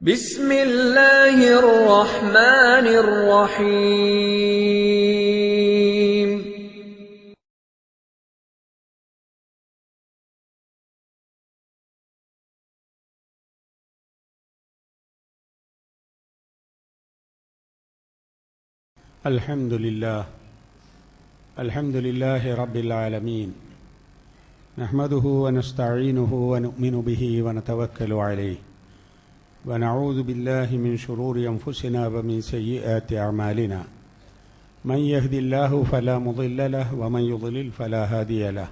بسم الله الرحمن الرحيم الحمد لله الحمد لله رب العالمين نحمده ونستعينه ونؤمن به ونتوكل عليه ونعوذ بالله من شرور أنفسنا ومن سيئات أعمالنا. من يهد الله فلا مضل له ومن يضلل فلا هادي له.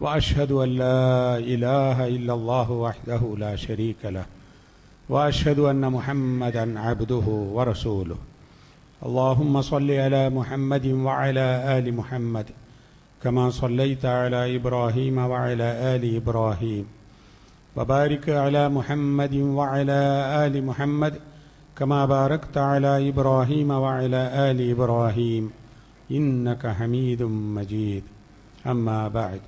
وأشهد أن لا إله إلا الله وحده لا شريك له. وأشهد أن محمدا عبده ورسوله. اللهم صل على محمد وعلى آل محمد كما صليت على إبراهيم وعلى آل إبراهيم. وبارك على محمد وعلى آل محمد كما باركت على إبراهيم وعلى آل إبراهيم إنك حميد مجيد. أما بعد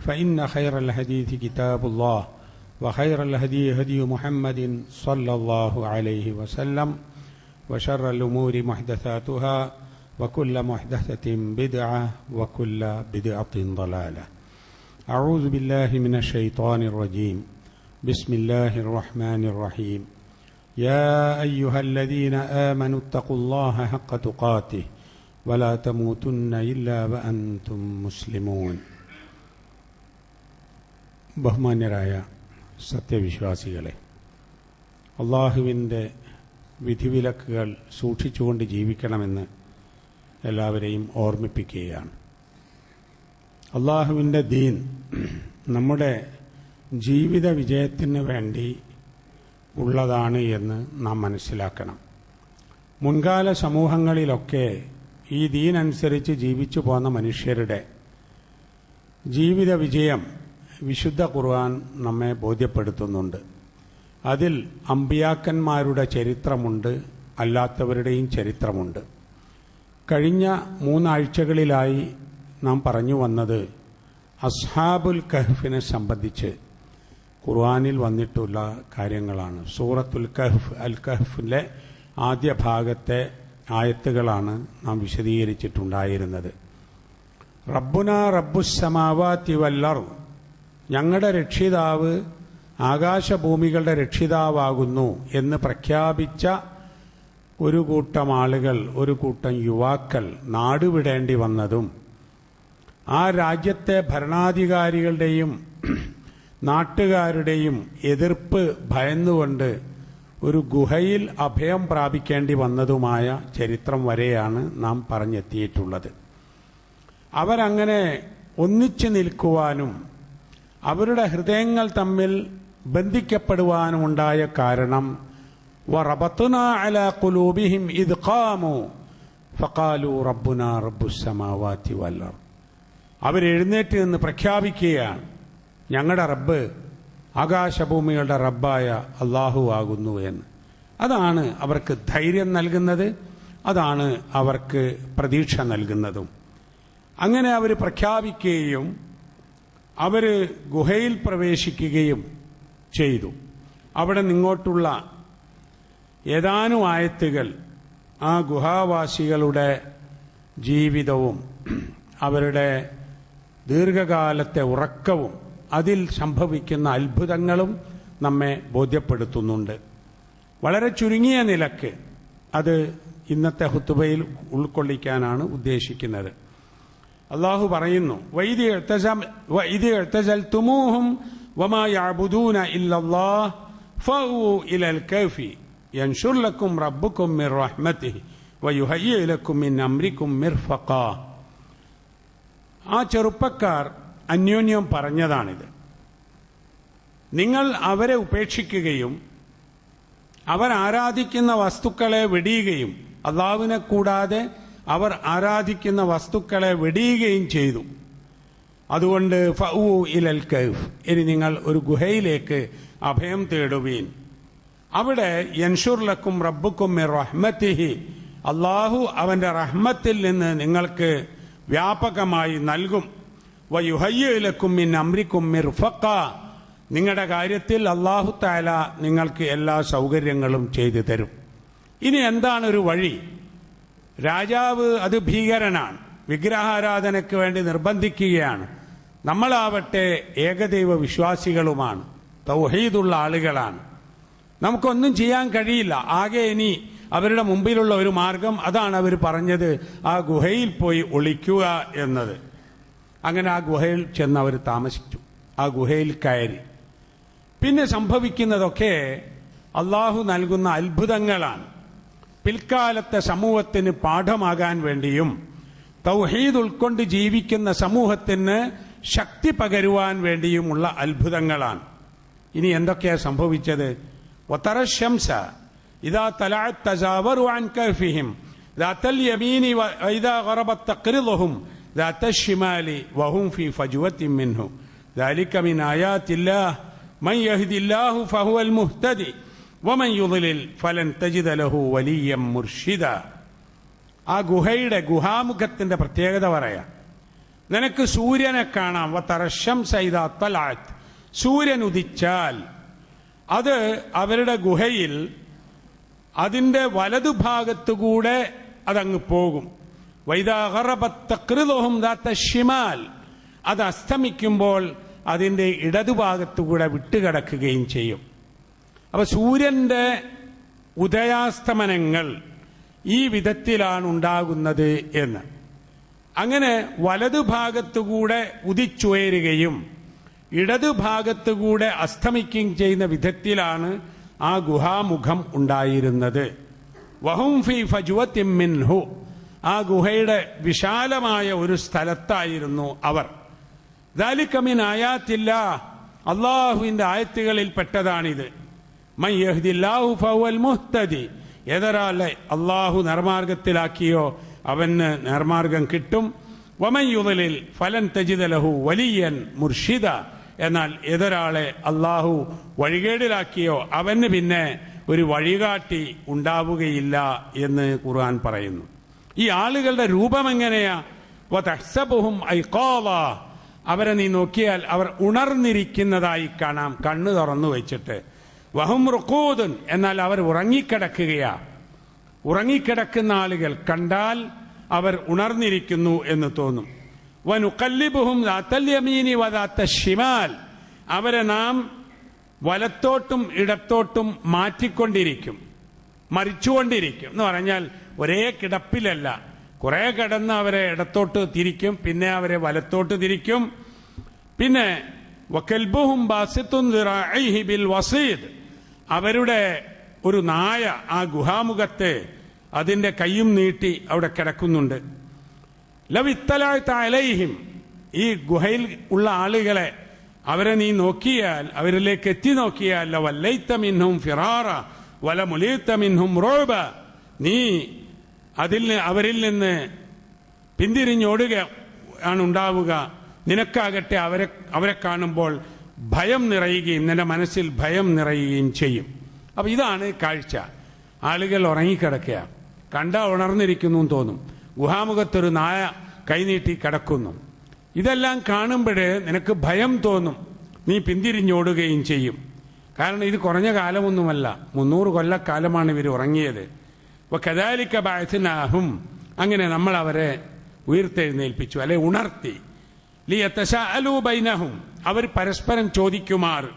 فإن خير الحديث كتاب الله وخير الهدي هدي محمد صلى الله عليه وسلم وشر الأمور محدثاتها وكل محدثة بدعة وكل بدعة ضلالة. أعوذ بالله من الشيطان الرجيم. بسم الله الرحمن الرحيم يا أيها الذين آمنوا اتقوا الله حق تقاته ولا تموتن إلا وأنتم مسلمون ബഹുമാന്യരായ സത്യവിശ്വാസികളെ അള്ളാഹുവിൻ്റെ വിധിവിലക്കുകൾ സൂക്ഷിച്ചുകൊണ്ട് ജീവിക്കണമെന്ന് എല്ലാവരെയും ഓർമ്മിപ്പിക്കുകയാണ് അള്ളാഹുവിൻ്റെ ദീൻ നമ്മുടെ ജീവിത വിജയത്തിന് വേണ്ടി ഉള്ളതാണ് എന്ന് നാം മനസ്സിലാക്കണം. മുൻകാല സമൂഹങ്ങളിലൊക്കെ ഈ ദീനനുസരിച്ച് ജീവിച്ചു പോന്ന മനുഷ്യരുടെ ജീവിത വിജയം വിശുദ്ധ ഖുർആൻ നമ്മെ ബോധ്യപ്പെടുത്തുന്നുണ്ട്. അതിൽ അമ്പിയാക്കന്മാരുടെ ചരിത്രമുണ്ട് അല്ലാത്തവരുടെയും ചരിത്രമുണ്ട്. കഴിഞ്ഞ മൂന്നാഴ്ചകളിലായി നാം പറഞ്ഞു വന്നത് അസ്ഹാബുൽ കഹ്ഫിനെ സംബന്ധിച്ച് ഖുർആാനിൽ വന്നിട്ടുള്ള കാര്യങ്ങളാണ്. സൂറത്തുൽ കഹ്ഫ് അൽ കഹ്ഫിലെ ആദ്യ ഭാഗത്തെ ആയത്തുകളാണ് നാം വിശദീകരിച്ചിട്ടുണ്ടായിരുന്നത്. റബ്ബുന റബ്ബുസമാവാത്തി വല്ലർ ഞങ്ങളുടെ രക്ഷിതാവ് ആകാശഭൂമികളുടെ രക്ഷിതാവാകുന്നു എന്ന് പ്രഖ്യാപിച്ച ഒരു കൂട്ടം ആളുകൾ ഒരു കൂട്ടം യുവാക്കൾ നാടുവിടേണ്ടി വന്നതും ആ രാജ്യത്തെ ഭരണാധികാരികളുടെയും നാട്ടുകാരുടെയും എതിർപ്പ് ഭയന്നുകൊണ്ട് ഒരു ഗുഹയിൽ അഭയം പ്രാപിക്കേണ്ടി വന്നതുമായ ചരിത്രം വരെയാണ് നാം പറഞ്ഞെത്തിയിട്ടുള്ളത്. അവരങ്ങനെ ഒന്നിച്ചു നിൽക്കുവാനും അവരുടെ ഹൃദയങ്ങൾ തമ്മിൽ ബന്ധിക്കപ്പെടുവാനുമുണ്ടായ കാരണം അവരെഴുന്നേറ്റ് നിന്ന് പ്രഖ്യാപിക്കുകയാണ്. ഞങ്ങളുടെ റബ്ബ് ആകാശഭൂമികളുടെ റബ്ബായ അള്ളാഹു ആകുന്നു എന്ന്. അതാണ് അവർക്ക് ധൈര്യം നൽകുന്നത് അതാണ് അവർക്ക് പ്രതീക്ഷ നൽകുന്നതും. അങ്ങനെ അവർ പ്രഖ്യാപിക്കുകയും അവർ ഗുഹയിൽ പ്രവേശിക്കുകയും ചെയ്തു. അവിടെ നിങ്ങോട്ടുള്ള ഏതാനും ആയത്തുകൾ ആ ഗുഹാവാസികളുടെ ജീവിതവും അവരുടെ ദീർഘകാലത്തെ ഉറക്കവും അതിൽ സംഭവിക്കുന്ന അത്ഭുതങ്ങളും നമ്മെ ബോധ്യപ്പെടുത്തുന്നുണ്ട്. വളരെ ചുരുങ്ങിയ നിലയ്ക്ക് അത് ഇന്നത്തെ ഹുത്തുബയിൽ ഉൾക്കൊള്ളിക്കാനാണ് ഉദ്ദേശിക്കുന്നത്. അള്ളാഹു പറയുന്നു വൈദി വൈദി എഴുത്തജൽത്തുമൂഹും വമാ യഅബുദൂന ഇല്ലല്ലാഹ് ഫൗ ഇലൽ കഫി യൻഷുർ ലക്കും റബ്ബുക്കും മിർ റഹ്മതിഹി വയുഹയ്യ മിൻ അംരിക്കും മിർഫഖാ. ആ ചെറുപ്പക്കാർ അന്യോന്യം പറഞ്ഞതാണിത്. നിങ്ങൾ അവരെ ഉപേക്ഷിക്കുകയും അവർ ആരാധിക്കുന്ന വസ്തുക്കളെ വെടിയുകയും അള്ളാവിനെ കൂടാതെ അവർ ആരാധിക്കുന്ന വസ്തുക്കളെ വെടിയുകയും ചെയ്തു. അതുകൊണ്ട് ഫഊ ഇലൽ കൈഫ് ഇനി നിങ്ങൾ ഒരു ഗുഹയിലേക്ക് അഭയം തേടുവീൻ. അവിടെ യൻഷുർലക്കും റബ്ബുക്കും റഹ്മത്തിഹി അള്ളാഹു അവന്റെ റഹ്മത്തിൽ നിന്ന് നിങ്ങൾക്ക് വ്യാപകമായി നൽകും. നിങ്ങളുടെ കാര്യത്തിൽ അള്ളാഹു താല നിങ്ങൾക്ക് എല്ലാ സൗകര്യങ്ങളും ചെയ്തു തരും. ഇനി എന്താണ് ഒരു വഴി? രാജാവ് അത് ഭീകരനാണ്. വിഗ്രഹാരാധനയ്ക്ക് വേണ്ടി നിർബന്ധിക്കുകയാണ്. നമ്മളാവട്ടെ ഏകദൈവ വിശ്വാസികളുമാണ്. തൗഹീദുള്ള ആളുകളാണ്. നമുക്കൊന്നും ചെയ്യാൻ കഴിയില്ല. ആകെ ഇനി അവരുടെ മുമ്പിലുള്ള ഒരു മാർഗം അതാണ് അവർ പറഞ്ഞത്. ആ ഗുഹയിൽ പോയി ഒളിക്കുക എന്നത്. അങ്ങനെ ആ ഗുഹയിൽ ചെന്ന് അവർ താമസിച്ചു ആ ഗുഹയിൽ കയറി പിന്നെ സംഭവിക്കുന്നതൊക്കെ അള്ളാഹു നൽകുന്ന അത്ഭുതങ്ങളാണ് പിൽക്കാലത്തെ സമൂഹത്തിന് പാഠമാകാൻ വേണ്ടിയും തൗഹീദ് ഉൾക്കൊണ്ട് ജീവിക്കുന്ന സമൂഹത്തിന് ശക്തി പകരുവാൻ വേണ്ടിയുമുള്ള അത്ഭുതങ്ങളാണ് ഇനി എന്തൊക്കെയാ സംഭവിച്ചത് വതറശംസ ഇതാ തലഅത് തസാവറു അൻ കഹ്ഫിഹിം ذات اليمين وإذا غربت تقرضهم ذات الشمال وهم في فجوة منه ذلك من آيات الله من يهد الله فهو المهتدي ومن يضلل فلن تجد له وليا مرشدا ആ ഗുഹയുടെ ഗുഹാമുഖത്തിന്റെ പ്രത്യേകത പറയാം നിനക്ക് സൂര്യനെ കാണാം വത്തറശം സൈത തലാത്ത് സൂര്യൻ ഉദിച്ചാൽ അത് അവരുടെ ഗുഹയിൽ അതിന്റെ വലതുഭാഗത്തുകൂടെ അതങ്ങ് പോകും വൈദാഹറബത്തൃതോഹം ദാത്ത ഷിമാൽ. അത് അസ്തമിക്കുമ്പോൾ അതിന്റെ ഇടതുഭാഗത്തുകൂടെ വിട്ടുകിടക്കുകയും ചെയ്യും. അപ്പൊ സൂര്യന്റെ ഉദയാസ്തമനങ്ങൾ ഈ വിധത്തിലാണ് ഉണ്ടാകുന്നത് എന്ന്. അങ്ങനെ വലതുഭാഗത്തുകൂടെ ഉദിച്ചുയരുകയും ഇടതുഭാഗത്തുകൂടെ അസ്തമിക്കുകയും ചെയ്യുന്ന വിധത്തിലാണ് ആ ഗുഹാമുഖം ഉണ്ടായിരുന്നത്. വഹും ഫി ഫജുവത്തിൻ മിൻഹു. ആ ഗുഹയുടെ വിശാലമായ ഒരു സ്ഥലത്തായിരുന്നു അവർ. ദാലിക്കമിൻ ആയാത്തില്ല അള്ളാഹുവിന്റെ ആയത്തുകളിൽ പെട്ടതാണിത്. മുഹ്തദി ഏതൊരാളെ അള്ളാഹു നിർമാർഗത്തിലാക്കിയോ അവന് നിർമാർഗം കിട്ടും. വമൻ യുദലിൽ ഫലൻ തജിതലഹു വലിയൻ മുർഷിദ എന്നാൽ എതൊരാളെ അള്ളാഹു വഴികേടിലാക്കിയോ അവന് പിന്നെ ഒരു വഴികാട്ടി ഉണ്ടാവുകയില്ല എന്ന് ഖുർആൻ പറയുന്നു. ഈ ആളുകളുടെ രൂപം എങ്ങനെയാ? വതഹ്സബുഹും ഐഖാള അവരെ നീ നോക്കിയാൽ അവർ ഉണർന്നിരിക്കുന്നതായി കാണാം. കണ്ണു തുറന്നു വെച്ചിട്ട്. വഹും റുക്കൂദുൻ എന്നാൽ അവർ ഉറങ്ങിക്കിടക്കുകയാ. ഉറങ്ങിക്കിടക്കുന്ന ആളുകൾ കണ്ടാൽ അവർ ഉണർന്നിരിക്കുന്നു എന്ന് തോന്നും. വനുക്കല്ലിബുഹും യമീനി വദാത്ത ഷിമാൽ അവരെ നാം വലത്തോട്ടും ഇടത്തോട്ടും മാറ്റിക്കൊണ്ടിരിക്കും. മറിച്ചുകൊണ്ടിരിക്കും എന്ന് പറഞ്ഞാൽ ഒരേ കിടപ്പിലല്ല. കുറെ കിടന്ന് അവരെ ഇടത്തോട്ട് തിരിക്കും പിന്നെ അവരെ വലത്തോട്ട് തിരിക്കും. പിന്നെ വക്കൽബുഹും ബിൽ വസീദ്. അവരുടെ ഒരു നായ ആ ഗുഹാമുഖത്തെ അതിന്റെ കൈയും നീട്ടി അവിടെ കിടക്കുന്നുണ്ട്. ലവിത്തലാഴ്ത്ത അലൈഹിം. ഈ ഗുഹയിൽ ഉള്ള ആളുകളെ അവരെ നീ നോക്കിയാൽ അവരിലേക്ക് എത്തി നോക്കിയാൽ ലവല്ലൈത്തമിന്നും ഫിറാറ. വല റോബ നീ അതിൽ അവരിൽ നിന്ന് പിന്തിരിഞ്ഞോടുക ആണ് ഉണ്ടാവുക. നിനക്കാകട്ടെ അവരെ അവരെ കാണുമ്പോൾ ഭയം നിറയുകയും നിന്റെ മനസ്സിൽ ഭയം നിറയുകയും ചെയ്യും. അപ്പൊ ഇതാണ് കാഴ്ച. ആളുകൾ ഉറങ്ങിക്കിടക്കുക. കണ്ട ഉണർന്നിരിക്കുന്നു തോന്നും. ഗുഹാമുഖത്തൊരു നായ കൈനീട്ടി കിടക്കുന്നു. ഇതെല്ലാം കാണുമ്പോൾ നിനക്ക് ഭയം തോന്നും. നീ പിന്തിരിഞ്ഞോടുകയും ചെയ്യും. കാരണം ഇത് കുറഞ്ഞ കാലമൊന്നുമല്ല. മുന്നൂറ് കൊല്ലക്കാലമാണ് ഇവർ ഉറങ്ങിയത്. അപ്പൊ കദാലിക്ക ബായത്തിനാഹും അങ്ങനെ നമ്മൾ അവരെ ഉയർത്തെഴുന്നേൽപ്പിച്ചു അല്ലെ ഉണർത്തി. ലിയത്തശാലൂബൈനഹും അവർ പരസ്പരം ചോദിക്കുമാർ.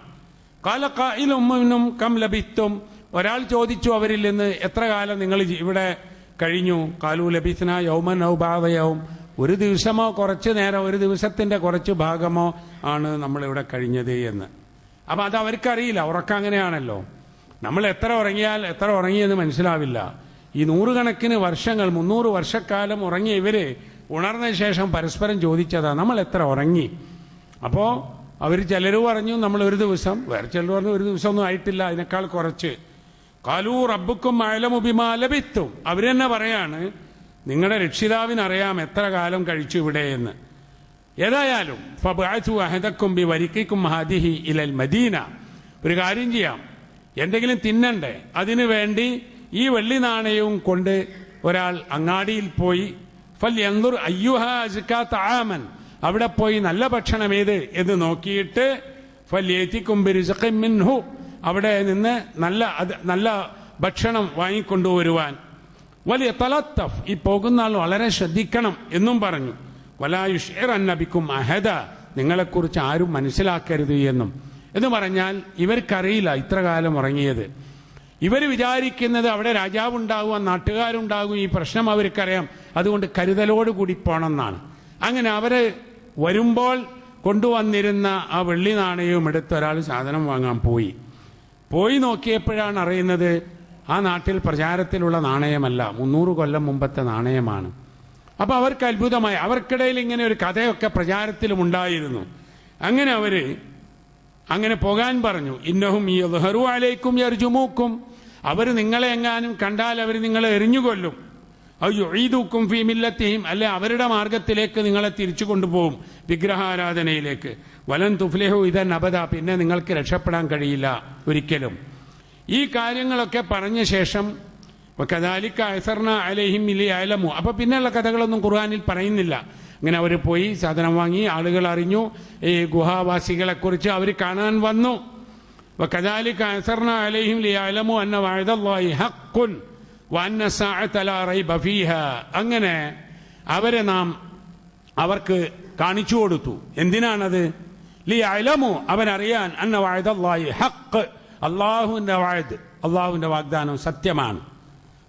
കാലക്കായിലൊമ്മിനും കം ലഭിത്തും ഒരാൾ ചോദിച്ചു അവരിൽ നിന്ന് എത്ര കാലം നിങ്ങൾ ഇവിടെ കഴിഞ്ഞു? കാലു ലഭിച്ചന യൗമൻ ഔഭാവയവും ഒരു ദിവസമോ കുറച്ച് നേരം ഒരു ദിവസത്തിന്റെ കുറച്ച് ഭാഗമോ ആണ് നമ്മളിവിടെ കഴിഞ്ഞത് എന്ന്. അപ്പൊ അത് അവർക്കറിയില്ല ഉറക്കം അങ്ങനെയാണല്ലോ. നമ്മൾ എത്ര ഉറങ്ങിയാൽ എത്ര ഉറങ്ങിയെന്ന് മനസ്സിലാവില്ല. ഈ നൂറുകണക്കിന് വർഷങ്ങൾ മുന്നൂറ് വർഷക്കാലം ഉറങ്ങിയ ഇവർ ഉണർന്ന ശേഷം പരസ്പരം ചോദിച്ചതാ നമ്മൾ എത്ര ഉറങ്ങി? അപ്പോ അവർ ചിലർ പറഞ്ഞു നമ്മൾ ഒരു ദിവസം വേറെ ചിലർ പറഞ്ഞു ഒരു ദിവസം ഒന്നും ആയിട്ടില്ല അതിനേക്കാൾ കുറച്ച്. കാലൂ റബ്ബുക്കും അയലമുബിമാലബിത്തും അവർ തന്നെ പറയാണ് നിങ്ങളുടെ രക്ഷിതാവിനറിയാം എത്ര കാലം കഴിച്ചു ഇവിടെ എന്ന്. ഏതായാലും ഫബഅതു അഹദക്കും ബി വരിക്കും ഹാദിഹി ഇലൽ മദീന. ഒരു കാര്യം ചെയ്യാം. എന്തെങ്കിലും തിന്നണ്ടേ? അതിനു വേണ്ടി ഈ വെള്ളി നാണയവും കൊണ്ട് ഒരാൾ അങ്ങാടിയിൽ പോയി ഫൽ എന്തുർ അയ്യുഹ അസ്കാ താമൻ അവിടെ പോയി നല്ല ഭക്ഷണം ഏത് എന്ന് നോക്കിയിട്ട് ഫൽ ബിരിസഖിൻ മിൻഹു. അവിടെ നിന്ന് നല്ല നല്ല ഭക്ഷണം വാങ്ങിക്കൊണ്ടുവരുവാൻ. വലിയ തലത്തഫ് ഈ പോകുന്ന ആൾ വളരെ ശ്രദ്ധിക്കണം എന്നും പറഞ്ഞു. വലായുഷേർ അന്നബിക്കും അഹദ. നിങ്ങളെക്കുറിച്ച് ആരും മനസ്സിലാക്കരുത് എന്നും. എന്ന് പറഞ്ഞാൽ ഇവർക്കറിയില്ല ഇത്ര കാലം ഉറങ്ങിയത്. ഇവർ വിചാരിക്കുന്നത് അവിടെ രാജാവുണ്ടാകുക നാട്ടുകാരുണ്ടാകും ഈ പ്രശ്നം അവർക്കറിയാം. അതുകൊണ്ട് കരുതലോട് കൂടി പോണമെന്നാണ് അങ്ങനെ അവർ വരുമ്പോൾ കൊണ്ടുവന്നിരുന്ന ആ വെള്ളി നാണയവും എടുത്ത് ഒരാൾ സാധനം വാങ്ങാൻ പോയി. പോയി നോക്കിയപ്പോഴാണ് അറിയുന്നത് ആ നാട്ടിൽ പ്രചാരത്തിലുള്ള നാണയമല്ല മുന്നൂറ് കൊല്ലം മുമ്പത്തെ നാണയമാണ്. അപ്പൊ അവർക്ക് അത്ഭുതമായി. അവർക്കിടയിൽ ഇങ്ങനെ ഒരു കഥയൊക്കെ പ്രചാരത്തിലും ഉണ്ടായിരുന്നു. അങ്ങനെ അവർ അങ്ങനെ പോകാൻ പറഞ്ഞു. ഇന്നഹും ഈ ലഹറു അലൈക്കും യർജുമൂക്കും. അവർ നിങ്ങളെ എങ്ങാനും കണ്ടാൽ അവർ നിങ്ങളെ എറിഞ്ഞുകൊല്ലും. അയ്യൊഴീദൂക്കും ഫീമില്ലത്തെയും അല്ലെ അവരുടെ മാർഗത്തിലേക്ക് നിങ്ങളെ തിരിച്ചു കൊണ്ടുപോകും വിഗ്രഹാരാധനയിലേക്ക്. വലൻ തുഫ്ലേഹു ഇതൻ അബദ. പിന്നെ നിങ്ങൾക്ക് രക്ഷപ്പെടാൻ കഴിയില്ല ഒരിക്കലും. ഈ കാര്യങ്ങളൊക്കെ പറഞ്ഞ ശേഷം കദാലിക്ക് അയസർണ അലഹിം ഇലി അലമു. അപ്പൊ പിന്നെയുള്ള കഥകളൊന്നും ഖുർആാനിൽ പറയുന്നില്ല. അങ്ങനെ അവർ പോയി സാധനം വാങ്ങി ആളുകൾ അറിഞ്ഞു. ഈ ഗുഹാവാസികളെക്കുറിച്ച് അവർ കാണാൻ വന്നു. കദാലിക്ക് അയസർണ അലഹിം ലി അലമു അന്ന വാഴതല്ലായി ഹക്കുൻ വാന്ന സാഴത്തലാറൈ അങ്ങനെ അവരെ നാം അവർക്ക് കാണിച്ചു കൊടുത്തു. എന്തിനാണത്? ലി അലമു അവനറിയാൻ അന്ന വാഴതല്ലായി ഹക്ക് അള്ളാഹുവിന്റെ വാഴത് അള്ളാഹുവിന്റെ വാഗ്ദാനം സത്യമാണ്.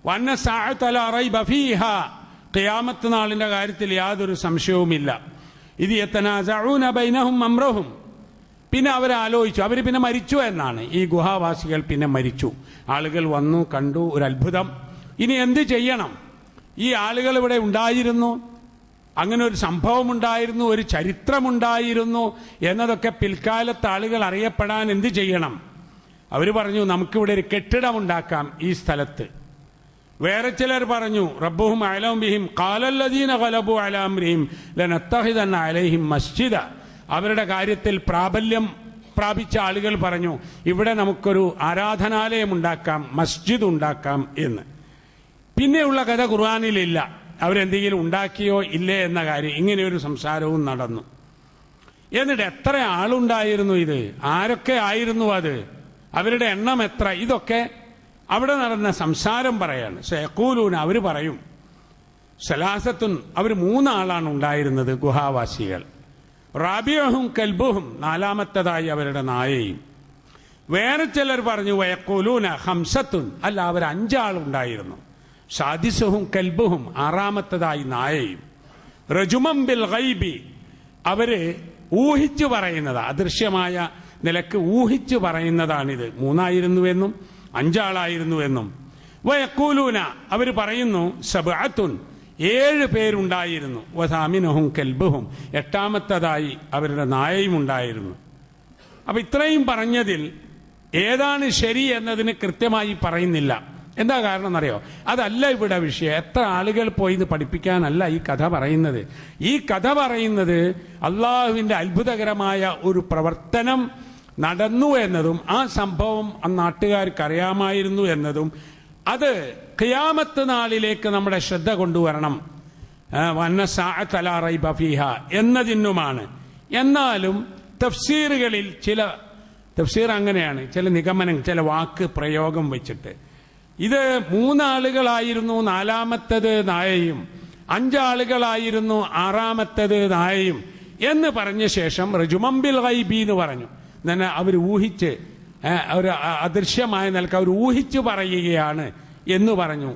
വന്ന സാഴത്തല റൈബ ഫീഹ. ഖിയാമത്ത് നാളിന്റെ കാര്യത്തിൽ യാതൊരു സംശയവുമില്ല. ഇത് യത്തനാസഊന ബൈനഹും അമ്രഹും. പിന്നെ അവർ ആലോചിച്ചു. അവർ പിന്നെ മരിച്ചു എന്നാണ്. ഈ ഗുഹാവാസികൾ പിന്നെ മരിച്ചു. ആളുകൾ വന്നു കണ്ടു ഒരു അത്ഭുതം. ഇനി എന്ത് ചെയ്യണം? ഈ ആളുകൾ ഇവിടെ ഉണ്ടായിരുന്നു. അങ്ങനെ ഒരു സംഭവം ഉണ്ടായിരുന്നു ഒരു ചരിത്രമുണ്ടായിരുന്നു എന്നതൊക്കെ പിൽക്കാലത്ത് ആളുകൾ അറിയപ്പെടാൻ എന്ത് ചെയ്യണം? അവർ പറഞ്ഞു നമുക്കിവിടെ ഒരു കെട്ടിടം ഉണ്ടാക്കാം ഈ സ്ഥലത്ത്. വേറെ ചിലർ പറഞ്ഞു റബ്ബുഹും അലവും ബിഹിം കാലല്ലദീന കലബു അലാംറിഹിം ലനത്തഹിതൻ അലൈഹിം മസ്ജിദ. അവരുടെ കാര്യത്തിൽ പ്രാബല്യം പ്രാപിച്ച ആളുകൾ പറഞ്ഞു ഇവിടെ നമുക്കൊരു ആരാധനാലയം ഉണ്ടാക്കാം മസ്ജിദ് ഉണ്ടാക്കാം എന്ന്. പിന്നെയുള്ള കഥ ഖുർആാനിലില്ല. അവരെന്തെങ്കിലും ഉണ്ടാക്കിയോ ഇല്ലേ എന്ന കാര്യം ഇങ്ങനെയൊരു സംസാരവും നടന്നു. എന്നിട്ട് എത്ര ആളുണ്ടായിരുന്നു ഇത്? ആരൊക്കെ ആയിരുന്നു അത്? അവരുടെ എണ്ണം എത്ര? ഇതൊക്കെ അവിടെ നടന്ന സംസാരം പറയാണ്. സേക്കൂലൂന് അവർ പറയും സലാസത്തുൻ അവർ മൂന്നാളാണ് ഉണ്ടായിരുന്നത് ഗുഹാവാസികൾ. റാബിയഹും കൽബുഹും നാലാമത്തതായി അവരുടെ നായയും. വേറെ ചിലർ പറഞ്ഞു വയക്കൂലൂന ഹംസത്തുൻ അല്ല അവർ അഞ്ചാളുണ്ടായിരുന്നു. സാദിസുഹും കൽബുഹും ആറാമത്തതായി നായയും. റജുമം ബിൽ ഗൈബി അവർ ഊഹിച്ചു പറയുന്നത് അദൃശ്യമായ നിലയ്ക്ക് ഊഹിച്ചു പറയുന്നതാണിത്. മൂന്നായിരുന്നുവെന്നും അഞ്ചാളായിരുന്നുവെന്നും വയക്കൂലൂന അവർ പറയുന്നു സബഅത്തുൻ ഏഴ് പേരുണ്ടായിരുന്നു. വസാമിനഹും കെൽബുഹും. എട്ടാമത്തതായി അവരുടെ നായയും ഉണ്ടായിരുന്നു. അപ്പൊ ഇത്രയും പറഞ്ഞതിൽ ഏതാണ് ശരി എന്നതിന് കൃത്യമായി പറയുന്നില്ല. എന്താ കാരണം എന്നറിയോ? അതല്ല ഇവിടെ വിഷയം. എത്ര ആളുകൾ പോയി ഇത് പഠിപ്പിക്കാനല്ല ഈ കഥ പറയുന്നത്? ഈ കഥ പറയുന്നത് അള്ളാഹുവിന്റെ അത്ഭുതകരമായ ഒരു പ്രവർത്തനം നടന്നു എന്നതും ആ സംഭവം ആ നാട്ടുകാർക്ക് അറിയാമായിരുന്നു എന്നതും അത് ഖിയാമത്ത് നാളിലേക്ക് നമ്മുടെ ശ്രദ്ധ കൊണ്ടുവരണം. വന്ന സാഅത്തല ബഫീഹ ഫീഹ എന്നതിനുമാണ്. എന്നാലും തഫ്സീറുകളിൽ ചില തഫ്സീർ അങ്ങനെയാണ് ചില നിഗമനം ചില വാക്ക് പ്രയോഗം വെച്ചിട്ട്. ഇത് മൂന്നാളുകളായിരുന്നു നാലാമത്തത് നായയും അഞ്ചാളുകളായിരുന്നു ആറാമത്തത് നായയും എന്ന് പറഞ്ഞ ശേഷം റജുമംബിൽ ഗൈബി എന്ന് പറഞ്ഞു. തന്നെ അവർ ഊഹിച്ച് ഒരു അദൃശ്യമായ നിലയ്ക്ക് അവർ ഊഹിച്ചു പറയുകയാണ് എന്ന് പറഞ്ഞു.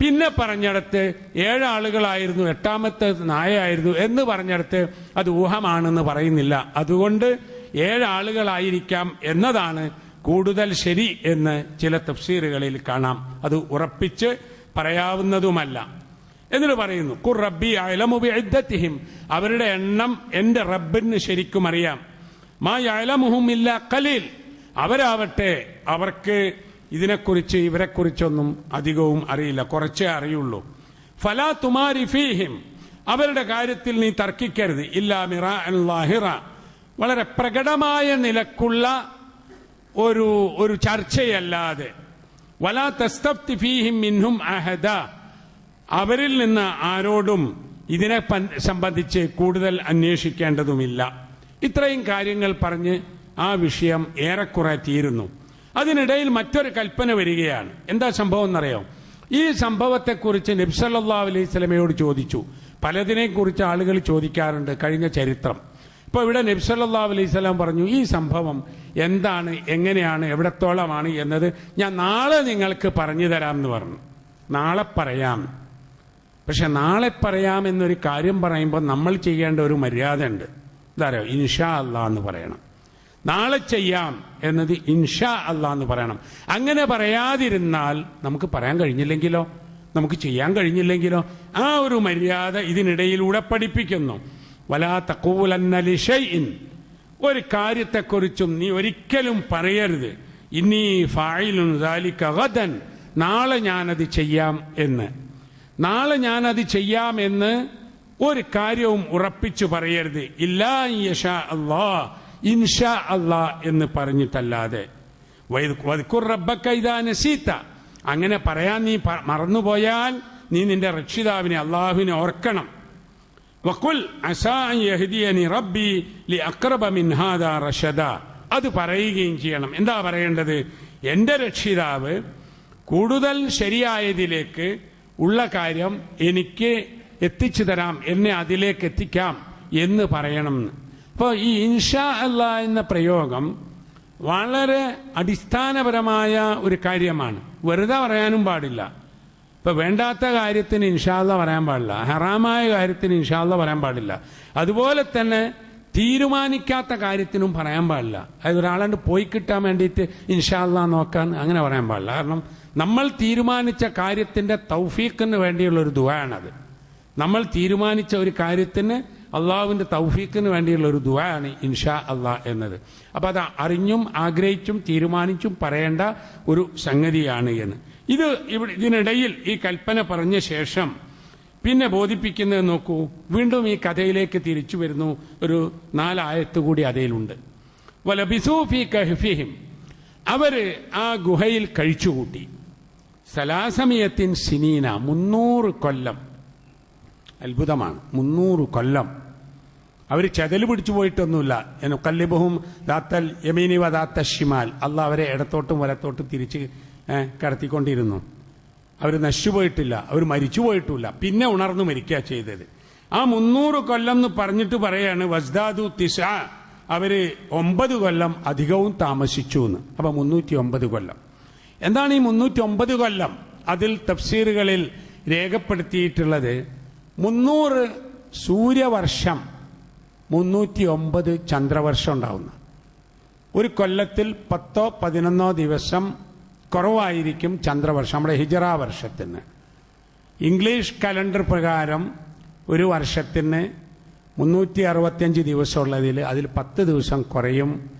പിന്നെ പറഞ്ഞിടത്ത് ഏഴാളുകളായിരുന്നു എട്ടാമത്തെ നായയായിരുന്നു എന്ന് പറഞ്ഞിടത്ത് അത് ഊഹമാണെന്ന് പറയുന്നില്ല. അതുകൊണ്ട് ഏഴാളുകളായിരിക്കാം എന്നതാണ് കൂടുതൽ ശരി എന്ന് ചില തഫ്സീറുകളിൽ കാണാം. അത് ഉറപ്പിച്ച് പറയാവുന്നതുമല്ല. എന്നിട്ട് പറയുന്നു കുർ റബ്ബി അയലമുബി അവരുടെ എണ്ണം എന്റെ റബ്ബിന് ശരിക്കും അറിയാം. മാ യഅലമുഹും ഇല്ല കലീൽ അവരാവട്ടെ അവർക്ക് ഇതിനെക്കുറിച്ച് ഇവരെക്കുറിച്ചൊന്നും അധികവും അറിയില്ല. കുറച്ചേ അറിയുള്ളൂ. ഫലാ തുമാരി ഫീഹിം. അവരുടെ കാര്യത്തിൽ നീ തർക്കിക്കരുത്. ഇല്ലാ മിറ അല്ലാഹിറ വളരെ പ്രകടമായ നിലക്കുള്ള ഒരു ഒരു ചർച്ചയല്ലാതെ. വലാ തസ്തഫ്തി ഫീഹിം മിൻഹും അഹദ. അവരിൽ നിന്ന് ആരോടും ഇതിനെ സംബന്ധിച്ച് കൂടുതൽ അന്വേഷിക്കേണ്ടതുമില്ല. ഇത്രയും കാര്യങ്ങൾ പറഞ്ഞ് ആ വിഷയം ഏറെക്കുറെ തീരുന്നു. അതിനിടയിൽ മറ്റൊരു കൽപ്പന വരികയാണ്. എന്താ സംഭവം എന്നറിയോ? ഈ സംഭവത്തെക്കുറിച്ച് നബ്സല്ലാ അലൈഹി സ്വലമയോട് ചോദിച്ചു. പലതിനെക്കുറിച്ച് ആളുകൾ ചോദിക്കാറുണ്ട് കഴിഞ്ഞ ചരിത്രം. ഇപ്പോൾ ഇവിടെ നബ്സല്ലാ അലൈഹി സ്വലാം പറഞ്ഞു ഈ സംഭവം എന്താണ് എങ്ങനെയാണ് എവിടത്തോളമാണ് എന്നത് ഞാൻ നാളെ നിങ്ങൾക്ക് പറഞ്ഞു തരാം എന്ന് പറഞ്ഞു. നാളെ പറയാം. പക്ഷെ നാളെ പറയാം എന്നൊരു കാര്യം പറയുമ്പോൾ നമ്മൾ ചെയ്യേണ്ട ഒരു മര്യാദ ഉണ്ട് എന്താ ഇൻഷാ അല്ല എന്ന് പറയണം. നാളെ ചെയ്യാം എന്നത് ഇൻഷാ അല്ല എന്ന് പറയണം. അങ്ങനെ പറയാതിരുന്നാൽ നമുക്ക് പറയാൻ കഴിഞ്ഞില്ലെങ്കിലോ? നമുക്ക് ചെയ്യാൻ കഴിഞ്ഞില്ലെങ്കിലോ? ആ ഒരു മര്യാദ ഇതിനിടയിലൂടെ പഠിപ്പിക്കുന്നു. വലാ തക്കൂലന്ന ലിഷൈഇൻ ഒരു കാര്യത്തെക്കുറിച്ചും നീ ഒരിക്കലും പറയരുത്. ഇനി ഫായിലുൻ കഥൻ നാളെ ഞാനത് ചെയ്യാം എന്ന്. നാളെ ഞാനത് ചെയ്യാം എന്ന് ഒരു കാര്യവും ഉറപ്പിച്ചു പറയരുത്. ഇല്ലാ യഷാ അള്ളാ ഇൻഷാ അള്ളാ എന്ന് പറഞ്ഞിട്ടല്ലാതെ. വൈദ് വദ്കുർ നസീത. അങ്ങനെ പറയാൻ നീ മറന്നുപോയാൽ നീ നിന്റെ രക്ഷിതാവിനെ അള്ളാഹുവിനെ ഓർക്കണം. വക്കുൽ റബ്ബി ലി റഷദ. അത് പറയുകയും ചെയ്യണം. എന്താ പറയേണ്ടത്? എന്റെ രക്ഷിതാവ് കൂടുതൽ ശരിയായതിലേക്ക് ഉള്ള കാര്യം എനിക്ക് എത്തിച്ചു തരാം എന്നെ അതിലേക്ക് എത്തിക്കാം എന്ന് പറയണം. അപ്പോൾ ഈ ഇൻഷാ അല്ല എന്ന പ്രയോഗം വളരെ അടിസ്ഥാനപരമായ ഒരു കാര്യമാണ്. വെറുതെ പറയാനും പാടില്ല. ഇപ്പൊ വേണ്ടാത്ത കാര്യത്തിന് ഇൻഷാല്ല പറയാൻ പാടില്ല. ഹറാമായ കാര്യത്തിന് ഇൻഷാല്ല പറയാൻ പാടില്ല. അതുപോലെ തന്നെ തീരുമാനിക്കാത്ത കാര്യത്തിനും പറയാൻ പാടില്ല. അതായത് ഒരാളാണ്ട് പോയി കിട്ടാൻ വേണ്ടിയിട്ട് ഇൻഷാല്ല നോക്കാൻ അങ്ങനെ പറയാൻ പാടില്ല. കാരണം നമ്മൾ തീരുമാനിച്ച കാര്യത്തിന്റെ തൗഫീഖിന് വേണ്ടിയുള്ള ഒരു ദുആയാണത്. നമ്മൾ തീരുമാനിച്ച ഒരു കാര്യത്തിന് അള്ളാഹുവിന്റെ തൗഫീഖിന് വേണ്ടിയുള്ള ഒരു ദുവാണ് ഇൻഷാ അള്ളാഹ് എന്നത്. അപ്പോൾ അത് അറിഞ്ഞും ആഗ്രഹിച്ചും തീരുമാനിച്ചും പറയേണ്ട ഒരു സംഗതിയാണ് എന്ന്. ഇത് ഇവിടെ ഇതിനിടയിൽ ഈ കൽപ്പന പറഞ്ഞ ശേഷം പിന്നെ ബോധിപ്പിക്കുന്നത് നോക്കൂ. വീണ്ടും ഈ കഥയിലേക്ക് തിരിച്ചു വരുന്നു. ഒരു നാലായത്ത് കൂടി അതിലുണ്ട്. വലബിസൂഫി കഹ്ഫിഹിം. അവർ ആ ഗുഹയിൽ കഴിച്ചുകൂട്ടി. സലാസമയത്തിൻ സിനീന മുന്നൂറ് കൊല്ലം. അത്ഭുതമാണ്. മുന്നൂറ് കൊല്ലം. അവർ ചതൽ പിടിച്ചു പോയിട്ടൊന്നുമില്ല. കല്ലിബഹും ദാത്തൽ യമീനിവ ദാത്ത ഷിമാൽ. അല്ല അവരെ ഇടത്തോട്ടും വലത്തോട്ടും തിരിച്ച് കടത്തിക്കൊണ്ടിരുന്നു. അവർ നശിച്ചുപോയിട്ടില്ല അവർ മരിച്ചു പോയിട്ടില്ല. പിന്നെ ഉണർന്നു മരിക്കുക ചെയ്തത്. ആ മുന്നൂറ് കൊല്ലം എന്ന് പറഞ്ഞിട്ട് പറയാണ് വസ്ദാദു തിഷ അവർ ഒമ്പത് കൊല്ലം അധികവും താമസിച്ചു എന്ന് അപ്പൊ മുന്നൂറ്റി ഒമ്പത് കൊല്ലം. എന്താണ് ഈ മുന്നൂറ്റി ഒമ്പത് കൊല്ലം? അതിൽ തഫ്സീറുകളിൽ രേഖപ്പെടുത്തിയിട്ടുള്ളത് മുന്നൂറ് സൂര്യവർഷം മുന്നൂറ്റി ഒമ്പത് ചന്ദ്രവർഷം ഉണ്ടാവുന്ന. ഒരു കൊല്ലത്തിൽ പത്തോ പതിനൊന്നോ ദിവസം കുറവായിരിക്കും ചന്ദ്രവർഷം നമ്മുടെ ഹിജറ വർഷത്തിന്. ഇംഗ്ലീഷ് കലണ്ടർ പ്രകാരം ഒരു വർഷത്തിന് മുന്നൂറ്റി അറുപത്തിയഞ്ച് ദിവസമുള്ളതിൽ അതിൽ പത്ത് ദിവസം കുറയും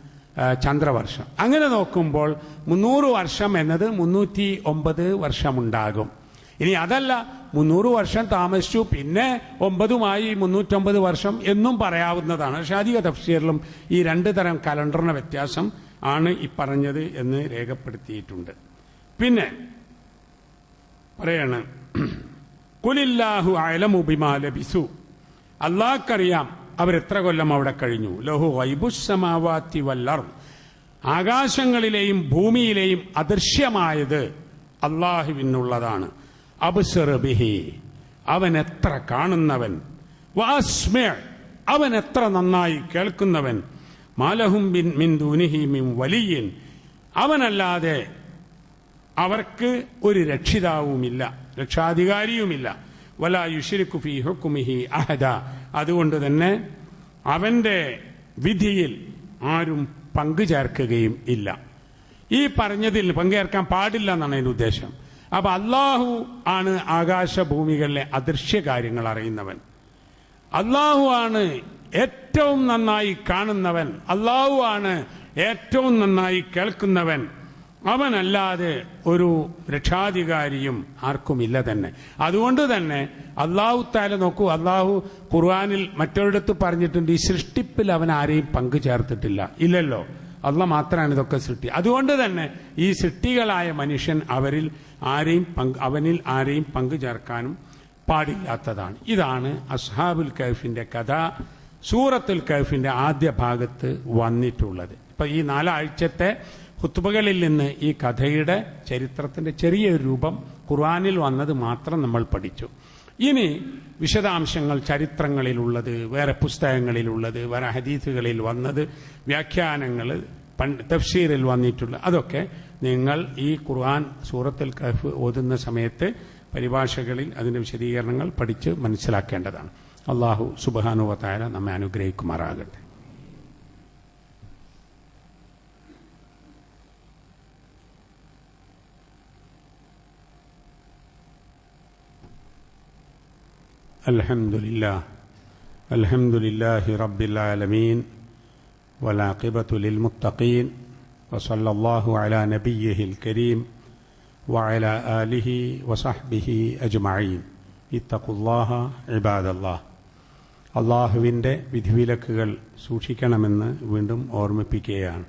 ചന്ദ്രവർഷം. അങ്ങനെ നോക്കുമ്പോൾ മുന്നൂറ് വർഷം എന്നത് മുന്നൂറ്റി ഒമ്പത് വർഷമുണ്ടാകും. ഇനി അതല്ല മുന്നൂറ് വർഷം താമസിച്ചു പിന്നെ ഒമ്പതുമായി മുന്നൂറ്റൊമ്പത് വർഷം എന്നും പറയാവുന്നതാണ്. ഷാദിക തഫ്സീറിലും ഈ രണ്ട് തരം കലണ്ടറിന്റെ വ്യത്യാസം ആണ് ഈ പറഞ്ഞത് എന്ന് രേഖപ്പെടുത്തിയിട്ടുണ്ട്. പിന്നെ പറയാണ് കുലില്ലാഹു അയലമു ബിമാ ലബിസു അള്ളാഹ്ക്കറിയാം അവരെത്ര കൊല്ലം അവിടെ കഴിഞ്ഞു. ലഹു വൈബുസമാവാത്തി വല്ലർ ആകാശങ്ങളിലെയും ഭൂമിയിലെയും അദൃശ്യമായത് അള്ളാഹുവിനുള്ളതാണ്. അബ്സർ ബിഹി. അവൻ എത്ര കാണുന്നവൻ? വാസ്മേ അവൻ എത്ര നന്നായി കേൾക്കുന്നവൻ? മാലഹും ബിൻ മിൻ മിൻ വലിയൻ. അവനല്ലാതെ അവർക്ക് ഒരു രക്ഷിതാവുമില്ല രക്ഷാധികാരിയുമില്ല. വല യുഷിരിക്കു ഫി ഹുക്കുമിഹി അഹദ. അതുകൊണ്ട് തന്നെ അവന്റെ വിധിയിൽ ആരും പങ്കു ചേർക്കുകയും ഇല്ല. ഈ പറഞ്ഞതിൽ പങ്കുചേർക്കാൻ പാടില്ല എന്നാണ് അതിന്റെ ഉദ്ദേശം. അപ്പൊ അള്ളാഹു ആണ് ആകാശഭൂമികളിലെ അദൃശ്യ കാര്യങ്ങൾ അറിയുന്നവൻ. അള്ളാഹു ആണ് ഏറ്റവും നന്നായി കാണുന്നവൻ. അള്ളാഹു ആണ് ഏറ്റവും നന്നായി കേൾക്കുന്നവൻ. അവനല്ലാതെ ഒരു രക്ഷാധികാരിയും ആർക്കുമില്ല തന്നെ. അതുകൊണ്ട് തന്നെ അള്ളാഹു താല നോക്കൂ അള്ളാഹു ഖുർആാനിൽ മറ്റൊരിടത്ത് പറഞ്ഞിട്ടുണ്ട് ഈ സൃഷ്ടിപ്പിൽ അവൻ ആരെയും പങ്കു ചേർത്തിട്ടില്ല ഇല്ലല്ലോ. അള്ള മാത്രമാണ് ഇതൊക്കെ സൃഷ്ടി. അതുകൊണ്ട് തന്നെ ഈ സൃഷ്ടികളായ മനുഷ്യൻ അവരിൽ ആരെയും പങ്ക് അവനിൽ ആരെയും പങ്കു ചേർക്കാനും പാടില്ലാത്തതാണ്. ഇതാണ് അസ്ഹാബുൽ കൈഫിന്റെ കഥ. സൂറത്തുൽ കൈഫിന്റെ ആദ്യ ഭാഗത്ത് വന്നിട്ടുള്ളത്. ഇപ്പൊ ഈ നാലാഴ്ചത്തെ കുത്തുബകളിൽ നിന്ന് ഈ കഥയുടെ ചരിത്രത്തിന്റെ ചെറിയൊരു രൂപം ഖുർആാനിൽ വന്നത് മാത്രം നമ്മൾ പഠിച്ചു. ഇനി വിശദാംശങ്ങൾ ചരിത്രങ്ങളിലുള്ളത് വേറെ പുസ്തകങ്ങളിലുള്ളത് വേറെ ഹദീസുകളിൽ വന്നത് വ്യാഖ്യാനങ്ങൾ പണ്ട് തഫ്സീറിൽ വന്നിട്ടുള്ള അതൊക്കെ നിങ്ങൾ ഈ ഖുർആൻ സൂറത്തുൽ കഹഫ് ഓതുന്ന സമയത്ത് പരിഭാഷകളിൽ അതിന്റെ വിശദീകരണങ്ങൾ പഠിച്ച് മനസ്സിലാക്കേണ്ടതാണ്. അള്ളാഹു സുബാനുവത്തായ നമ്മെ അനുഗ്രഹിക്കുമാറാകട്ടെ. الحمد لله الحمد لله رب العالمين والعاقبة للمتقين وصلى الله على نبيه الكريم وعلى آله وصحبه أجمعين اتقوا الله عباد الله അള്ളാഹുവിൻ്റെ വിധിവിലക്കുകൾ സൂക്ഷിക്കണമെന്ന് വീണ്ടും ഓർമ്മിപ്പിക്കുകയാണ്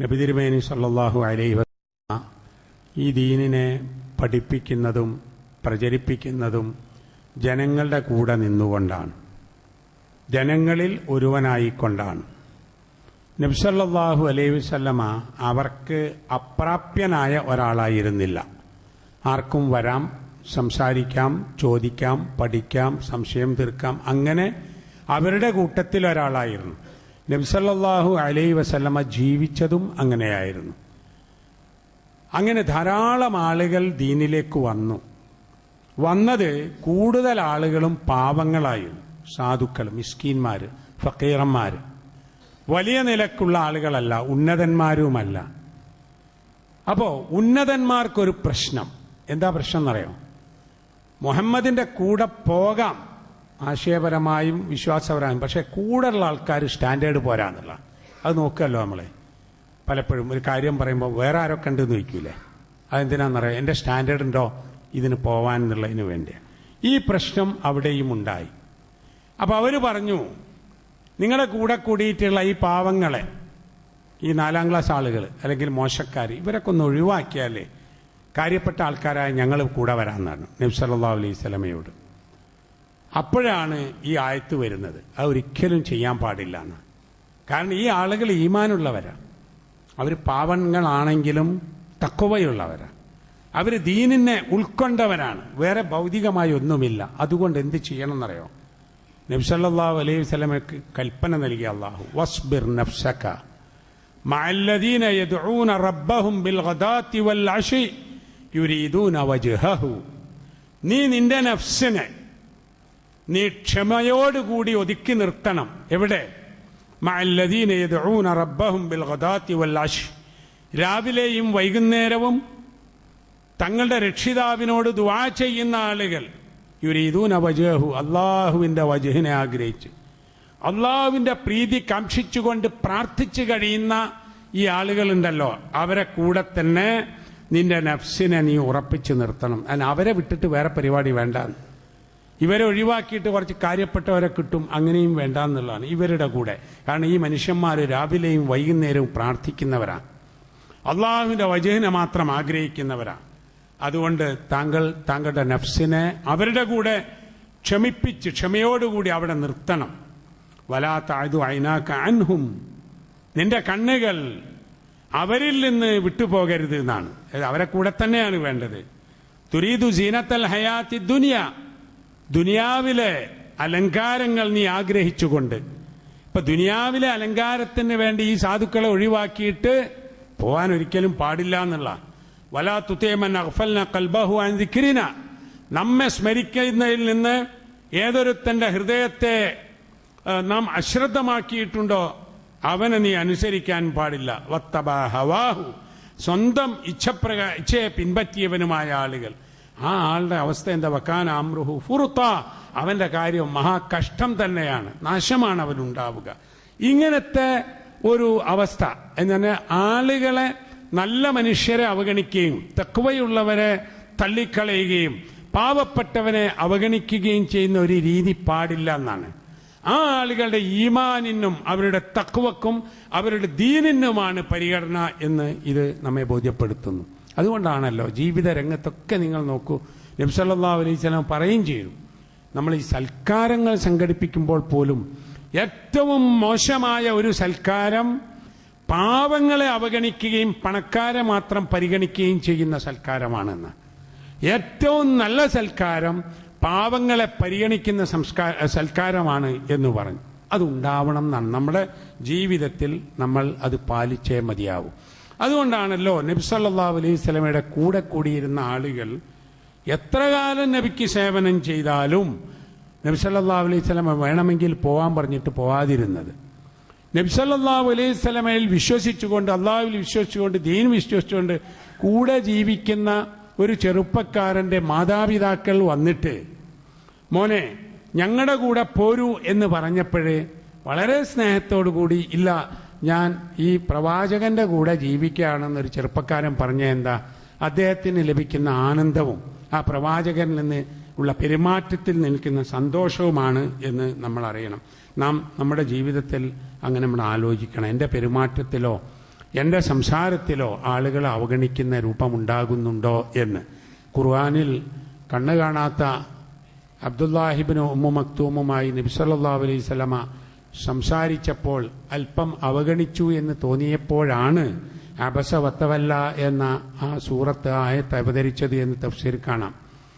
നബി തിരുമേനി സല്ലല്ലാഹു അലൈഹി വസല്ലമ ഈ ദീനിനെ പഠിപ്പിക്കുന്നതും പ്രചരിപ്പിക്കുന്നതും ജനങ്ങളുടെ കൂടെ നിന്നുകൊണ്ടാണ്. ജനങ്ങളിൽ ഒരുവനായിക്കൊണ്ടാണ്. നബ്സല്ലാഹു അലൈഹി വസല്ലമ അവർക്ക് അപ്രാപ്യനായ ഒരാളായിരുന്നില്ല. ആർക്കും വരാം സംസാരിക്കാം ചോദിക്കാം പഠിക്കാം സംശയം തീർക്കാം അങ്ങനെ അവരുടെ കൂട്ടത്തിൽ ഒരാളായിരുന്നു. നബ്സല്ലാഹു അലൈഹി വസല്ലമ ജീവിച്ചതും അങ്ങനെയായിരുന്നു. അങ്ങനെ ധാരാളം ആളുകൾ ദീനിലേക്ക് വന്നു. വന്നത് കൂടുതൽ ആളുകളും പാവങ്ങളായിരുന്നു സാധുക്കൾ മിസ്കീന്മാര് ഫക്കീറന്മാര്. വലിയ നിലക്കുള്ള ആളുകളല്ല ഉന്നതന്മാരുമല്ല. അപ്പോ ഉന്നതന്മാർക്കൊരു പ്രശ്നം. എന്താ പ്രശ്നം എന്നറിയോ മുഹമ്മദിന്റെ കൂടെ പോകാം ആശയപരമായും വിശ്വാസപരമായും പക്ഷെ കൂടെയുള്ള ആൾക്കാർ സ്റ്റാൻഡേർഡ് പോരാന്നുള്ള. അത് നോക്കുമല്ലോ നമ്മളെ. പലപ്പോഴും ഒരു കാര്യം പറയുമ്പോൾ വേറെ ആരൊക്കെ ഉണ്ടെന്ന് ചോദിക്കൂലേ? അതെന്തിനാണെന്നറിയാം എന്റെ സ്റ്റാൻഡേർഡ് ഉണ്ടോ? ഇതിന് പോവാൻ എന്നുള്ളതിന് വേണ്ടിയാണ് ഈ പ്രശ്നം അവിടെയും ഉണ്ടായി. അപ്പൊ അവർ പറഞ്ഞു നിങ്ങളുടെ കൂടെ കൂടിയിട്ടുള്ള ഈ പാവങ്ങളെ ഈ നാലാം ക്ലാസ് ആളുകൾ അല്ലെങ്കിൽ മോശക്കാർ ഇവരൊക്കെ ഒന്ന് ഒഴിവാക്കിയാലേ കാര്യപ്പെട്ട ആൾക്കാരായ ഞങ്ങൾ കൂടെ വരാമെന്നാണ് നബ്സല്ലാ അലൈഹി സ്വലമയോട് അപ്പോഴാണ് ഈ ആയത്ത് വരുന്നത്. അത് ഒരിക്കലും ചെയ്യാൻ പാടില്ല എന്ന് കാരണം ഈ ആളുകൾ ഈമാനുള്ളവരാണ് അവർ പാവങ്ങളാണെങ്കിലും തക്കവയുള്ളവരാണ് അവർ ദീനിനെ ഉൾക്കൊണ്ടവരാണ്. വേറെ ഭൗതികമായി ഒന്നുമില്ല. അതുകൊണ്ട് എന്ത് ചെയ്യണമെന്നറിയോ? നബ്സല്ലാഹു അലൈഹി വസ്ലമക്ക് കൽപ്പന നൽകിയ അള്ളാഹു വസ്ബിർ നഫ്സക്ക മഅല്ലദീന യദ്ഊന റബ്ബഹും ബിൽ ഗദാത്തി വൽ അശി യുരീദൂന വജ്ഹഹു. നീ നിന്റെ നഫ്സിനെ നീ ക്ഷമയോടുകൂടി ഒതുക്കി നിർത്തണം. എവിടെ? മഅല്ലദീന യദ്ഊന റബ്ബഹും ബിൽ ഗദാത്തി വൽ അശി. രാവിലെയും വൈകുന്നേരവും തങ്ങളുടെ രക്ഷിതാവിനോട് ദുആ ചെയ്യുന്ന ആളുകൾ യുരീദൂന വജഹു അള്ളാഹുവിന്റെ വജഹിനെ ആഗ്രഹിച്ചു. അള്ളാഹുവിന്റെ പ്രീതി കാക്ഷിച്ചുകൊണ്ട് പ്രാർത്ഥിച്ചു കഴിയുന്ന ഈ ആളുകളുണ്ടല്ലോ അവരെ കൂടെ തന്നെ നിന്റെ നഫ്സിനെ നീ ഉറപ്പിച്ചു നിർത്തണം. അതിന് അവരെ വിട്ടിട്ട് വേറെ പരിപാടി വേണ്ട ഇവരെ ഒഴിവാക്കിയിട്ട് കുറച്ച് കാര്യപ്പെട്ടവരെ കിട്ടും അങ്ങനെയും വേണ്ട എന്നുള്ളതാണ് ഇവരുടെ കൂടെ. കാരണം ഈ മനുഷ്യന്മാർ രാവിലെയും വൈകുന്നേരവും പ്രാർത്ഥിക്കുന്നവരാണ് അള്ളാഹുവിന്റെ വജഹിനെ മാത്രം ആഗ്രഹിക്കുന്നവരാണ് അതുകൊണ്ട് താങ്കൾ താങ്കളുടെ നഫ്സിനെ അവരുടെ കൂടെ ക്ഷമിപ്പിച്ച് ക്ഷമയോടുകൂടി അവിടെ നിർത്തണം. വലാത്ത അതു അയിനാക്ക അൻഹും. നിന്റെ കണ്ണുകൾ അവരിൽ നിന്ന് വിട്ടുപോകരുത് എന്നാണ്. അവരെ കൂടെ തന്നെയാണ് വേണ്ടത്. തുരീതു സീനത്തൽ ഹയാത്തി ദുനിയ. ദുനിയാവിലെ അലങ്കാരങ്ങൾ നീ ആഗ്രഹിച്ചുകൊണ്ട്. ഇപ്പൊ ദുനിയാവിലെ അലങ്കാരത്തിന് വേണ്ടി ഈ സാധുക്കളെ ഒഴിവാക്കിയിട്ട് പോകാൻ ഒരിക്കലും പാടില്ല എന്നുള്ള വലാ തുത്തേമൻ അഫൽന കൽബഹു ദിക്രിന. നമ്മെ സ്മരിക്കുന്നതിൽ നിന്ന് ഏതൊരുത്തന്റെ ഹൃദയത്തെ നാം അശ്രദ്ധമാക്കിയിട്ടുണ്ടോ അവനെ നീ അനുസരിക്കാൻ പാടില്ല. വത്തബാ ഹവാഹു. സ്വന്തം ഇച്ഛപ്രക ഇച്ഛയെ പിൻപറ്റിയവനുമായ ആളുകൾ. ആ ആളുടെ അവസ്ഥ എന്താ? വക്കാൻ ആമ്രുഹു ഫുറുത്ത. അവന്റെ കാര്യം മഹാകഷ്ടം തന്നെയാണ്. നാശമാണ് അവനുണ്ടാവുക. ഇങ്ങനത്തെ ഒരു അവസ്ഥ എന്നാൽ ആളുകളെ നല്ല മനുഷ്യരെ അവഗണിക്കുകയും തെക്കുവയുള്ളവരെ തള്ളിക്കളയുകയും പാവപ്പെട്ടവനെ അവഗണിക്കുകയും ചെയ്യുന്ന ഒരു രീതി പാടില്ല എന്നാണ്. ആ ആളുകളുടെ ഈമാനിനും അവരുടെ തക്വക്കും അവരുടെ ദീനിനുമാണ് പരിഗണന എന്ന് ഇത് നമ്മെ ബോധ്യപ്പെടുത്തുന്നു. അതുകൊണ്ടാണല്ലോ ജീവിത രംഗത്തൊക്കെ നിങ്ങൾ നോക്കൂ. നബ്സല്ലാ അലൈഹി സ്വലാം പറയുകയും ചെയ്തു. നമ്മൾ ഈ സൽക്കാരങ്ങൾ സംഘടിപ്പിക്കുമ്പോൾ പോലും ഏറ്റവും മോശമായ ഒരു സൽക്കാരം പാവങ്ങളെ അവഗണിക്കുകയും പണക്കാരെ മാത്രം പരിഗണിക്കുകയും ചെയ്യുന്ന സൽക്കാരമാണെന്ന്. ഏറ്റവും നല്ല സൽക്കാരം പാവങ്ങളെ പരിഗണിക്കുന്ന സംസ്കാര സൽക്കാരമാണ് എന്ന് പറഞ്ഞു. അതുണ്ടാവണം എന്നാണ്. നമ്മുടെ ജീവിതത്തിൽ നമ്മൾ അത് പാലിച്ചേ മതിയാവും. അതുകൊണ്ടാണല്ലോ നബ്സല്ലാ അലൈഹി സ്വലമയുടെ കൂടെ കൂടിയിരുന്ന ആളുകൾ എത്ര കാലം നബിക്ക് സേവനം ചെയ്താലും നബ്സല്ലാ അലൈഹി സ്വലമ വേണമെങ്കിൽ പോകാൻ പറഞ്ഞിട്ട് പോവാതിരുന്നത്. നബ്സല്ലാഹു അലൈഹി സ്വലമയിൽ വിശ്വസിച്ചുകൊണ്ട് അള്ളാഹുവിൽ വിശ്വസിച്ചുകൊണ്ട് ദീൻ വിശ്വസിച്ചുകൊണ്ട് കൂടെ ജീവിക്കുന്ന ഒരു ചെറുപ്പക്കാരന്റെ മാതാപിതാക്കൾ വന്നിട്ട് മോനെ ഞങ്ങളുടെ കൂടെ പോരൂ എന്ന് പറഞ്ഞപ്പോഴേ വളരെ സ്നേഹത്തോടു കൂടി ഇല്ല ഞാൻ ഈ പ്രവാചകന്റെ കൂടെ ജീവിക്കുകയാണെന്നൊരു ചെറുപ്പക്കാരൻ പറഞ്ഞ എന്താ? അദ്ദേഹത്തിന് ലഭിക്കുന്ന ആനന്ദവും ആ പ്രവാചകനിൽ നിന്ന് ഉള്ള പെരുമാറ്റത്തിൽ നിൽക്കുന്ന സന്തോഷവുമാണ് എന്ന് നമ്മൾ അറിയണം നാം നമ്മുടെ ജീവിതത്തിൽ അങ്ങനെ നമ്മൾ ആലോചിക്കണം. എന്റെ പെരുമാറ്റത്തിലോ എന്റെ സംസാരത്തിലോ ആളുകളെ അവഗണിക്കുന്ന രൂപമുണ്ടാകുന്നുണ്ടോ എന്ന്. ഖുർആാനിൽ കണ്ണു കാണാത്ത അബ്ദുല്ലാഹിബിന് ഉമ്മു മക്തൂമുമായി നബിസല്ലാ അലൈഹി സ്വലമ സംസാരിച്ചപ്പോൾ അല്പം അവഗണിച്ചു എന്ന് തോന്നിയപ്പോഴാണ് അബസവത്തവല്ല എന്ന ആ സൂറത്ത് ആയത്ത് അവതരിച്ചത് എന്ന് തഫ്സീർ കാണാം.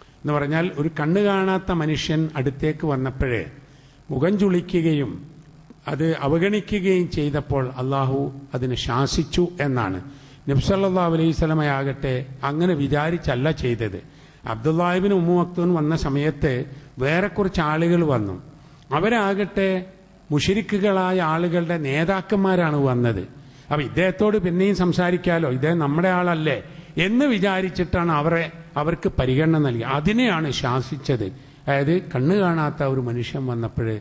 എന്ന് പറഞ്ഞാൽ ഒരു കണ്ണു കാണാത്ത മനുഷ്യൻ അടുത്തേക്ക് വന്നപ്പോഴേ മുഖം ചുളിക്കുകയും അത് അവഗണിക്കുകയും ചെയ്തപ്പോൾ അള്ളാഹു അതിനെ ശാസിച്ചു എന്നാണ്. നബ്സല്ലാ അലൈഹി സ്വലമയാകട്ടെ അങ്ങനെ വിചാരിച്ചല്ല ചെയ്തത്. അബ്ദുല്ലാഹിബിന് ഉമ്മു മക്തൂൻ വന്ന സമയത്ത് വേറെ കുറച്ച് ആളുകൾ വന്നു. അവരാകട്ടെ മുഷിരിക്കുകളായ ആളുകളുടെ നേതാക്കന്മാരാണ് വന്നത്. അപ്പൊ ഇദ്ദേഹത്തോട് പിന്നെയും സംസാരിക്കാലോ? ഇദ്ദേഹം നമ്മുടെ ആളല്ലേ എന്ന് വിചാരിച്ചിട്ടാണ് അവരെ അവർക്ക് പരിഗണന നൽകി. അതിനെയാണ് ശാസിച്ചത്. അതായത് കണ്ണ് കാണാത്ത ഒരു മനുഷ്യൻ വന്നപ്പോൾ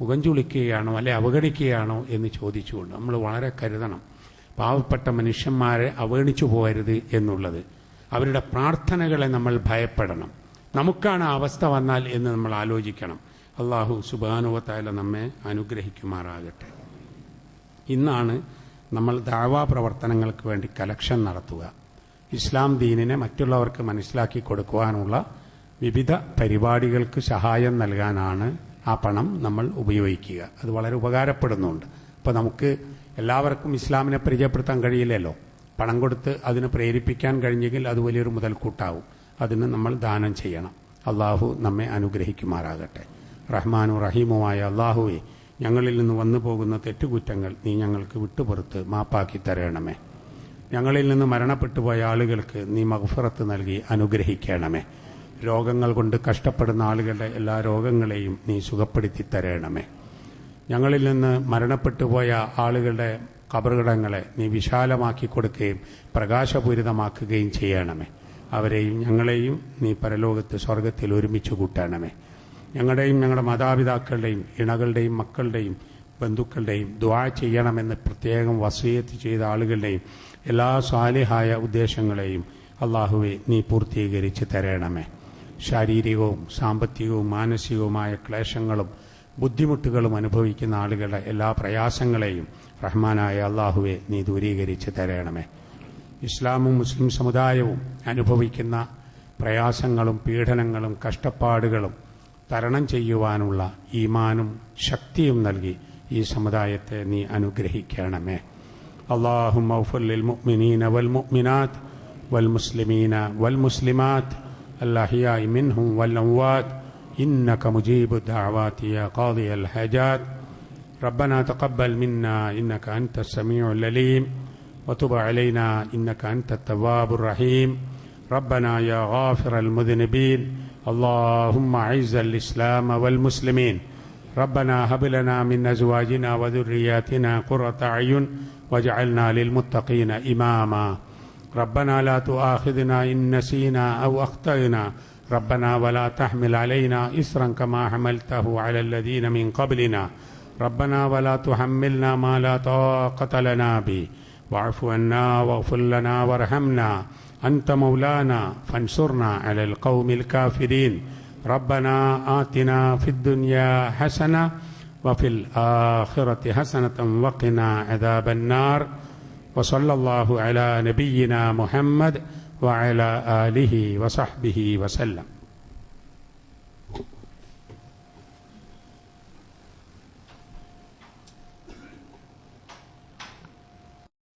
മുഖം ചുളിക്കുകയാണോ അല്ലെ അവഗണിക്കുകയാണോ എന്ന് ചോദിച്ചുകൊണ്ട് നമ്മൾ വളരെ കരുതണം. പാവപ്പെട്ട മനുഷ്യന്മാരെ അവഗണിച്ചു പോകരുത് എന്നുള്ളത്. അവരുടെ പ്രാർത്ഥനകളെ നമ്മൾ ഭയപ്പെടണം. നമുക്കാണ് ആ അവസ്ഥ വന്നാൽ എന്ന് നമ്മൾ ആലോചിക്കണം. അള്ളാഹു സുബാനുവത്തായ നമ്മെ അനുഗ്രഹിക്കുമാറാകട്ടെ. ഇന്നാണ് നമ്മൾ ദാവാ പ്രവർത്തനങ്ങൾക്ക് വേണ്ടി കലക്ഷൻ നടത്തുക. ഇസ്ലാം ദീനിനെ മറ്റുള്ളവർക്ക് മനസ്സിലാക്കി കൊടുക്കുവാനുള്ള വിവിധ പരിപാടികൾക്ക് സഹായം നൽകാനാണ് ആ പണം നമ്മൾ ഉപയോഗിക്കുക. അത് വളരെ ഉപകാരപ്പെടുന്നുണ്ട്. അപ്പോൾ നമുക്ക് എല്ലാവർക്കും ഇസ്ലാമിനെ പരിചയപ്പെടുത്താൻ കഴിയില്ലല്ലോ. പണം കൊടുത്ത് അതിനെ പ്രേരിപ്പിക്കാൻ കഴിഞ്ഞെങ്കിൽ അത് വലിയൊരു മുതൽക്കൂട്ടാവും. അതിന് നമ്മൾ ദാനം ചെയ്യണം. അള്ളാഹു നമ്മെ അനുഗ്രഹിക്കുമാറാകട്ടെ. റഹ്മാനു റഹീമുമായ അള്ളാഹുവെ ഞങ്ങളിൽ നിന്ന് വന്നു പോകുന്ന തെറ്റുകുറ്റങ്ങൾ നീ ഞങ്ങൾക്ക് വിട്ടുപുറത്ത് മാപ്പാക്കി തരണമേ. ഞങ്ങളിൽ നിന്ന് മരണപ്പെട്ടുപോയ ആളുകൾക്ക് നീ മഗ്ഫറത്ത് നൽകി അനുഗ്രഹിക്കണമേ. രോഗങ്ങൾ കൊണ്ട് കഷ്ടപ്പെടുന്ന ആളുകളുടെ എല്ലാ രോഗങ്ങളെയും നീ സുഖപ്പെടുത്തി തരണമേ. ഞങ്ങളിൽ നിന്ന് മരണപ്പെട്ടുപോയ ആളുകളുടെ കബറുകടങ്ങളെ നീ വിശാലമാക്കി കൊടുക്കുകയും പ്രകാശപൂരിതമാക്കുകയും ചെയ്യണമേ. അവരെയും ഞങ്ങളെയും നീ പരലോകത്ത് സ്വർഗത്തിൽ ഒരുമിച്ച് കൂട്ടണമേ. ഞങ്ങളുടെയും ഞങ്ങളുടെ മാതാപിതാക്കളുടെയും ഇണകളുടെയും മക്കളുടെയും ബന്ധുക്കളുടെയും ദ്വാ ചെയ്യണമെന്ന് പ്രത്യേകം വസീയത്ത് ചെയ്ത ആളുകളുടെയും എല്ലാ സാലിഹായ ഉദ്ദേശങ്ങളെയും അള്ളാഹുവെ നീ പൂർത്തീകരിച്ച് തരണമേ. ശാരീരികവും സാമ്പത്തികവും മാനസികവുമായ ക്ലേശങ്ങളും ബുദ്ധിമുട്ടുകളും അനുഭവിക്കുന്ന ആളുകളുടെ എല്ലാ പ്രയാസങ്ങളെയും റഹ്മാനായ അള്ളാഹുവെ നീ ദൂരീകരിച്ച് തരണമേ. ഇസ്ലാമും മുസ്ലിം സമുദായവും അനുഭവിക്കുന്ന പ്രയാസങ്ങളും പീഡനങ്ങളും കഷ്ടപ്പാടുകളും തരണം ചെയ്യുവാനുള്ള ഈമാനും ശക്തിയും നൽകി ഈ സമുദായത്തെ നീ അനുഗ്രഹിക്കണമേ. അള്ളാഹു മൗഫുൽ മുഅ്മിനീന വൽ മുഅ്മിനാത്ത് വൽ മുസ്ലിമീന വൽ മുസ്ലിമാത്ത് الأحياء منهم والأموات إنك مجيب الدعوات يا قاضي الحاجات. ربنا تقبل منا إنك أنت السميع العليم. وتب علينا إنك أنت التواب الرحيم. ربنا يا غافر المذنبين اللهم أعز الإسلام والمسلمين. ربنا هب لنا من أزواجنا وذرياتنا قرة أعين واجعلنا للمتقين إماما. ربنا لا تؤاخذنا إن نسينا أو أخطأنا. ربنا ولا تحمل علينا إسرا كما حملته على الذين من قبلنا. ربنا ولا تحملنا ما لا طاقة لنا به. واعف عنا واغفر لنا وارحمنا. أنت مولانا فانصرنا على القوم الكافرين. ربنا آتنا في الدنيا حسنة وفي الآخرة حسنة وقنا عذاب النار. وصلى الله على نبينا محمد وعلى آله وصحبه وسلم.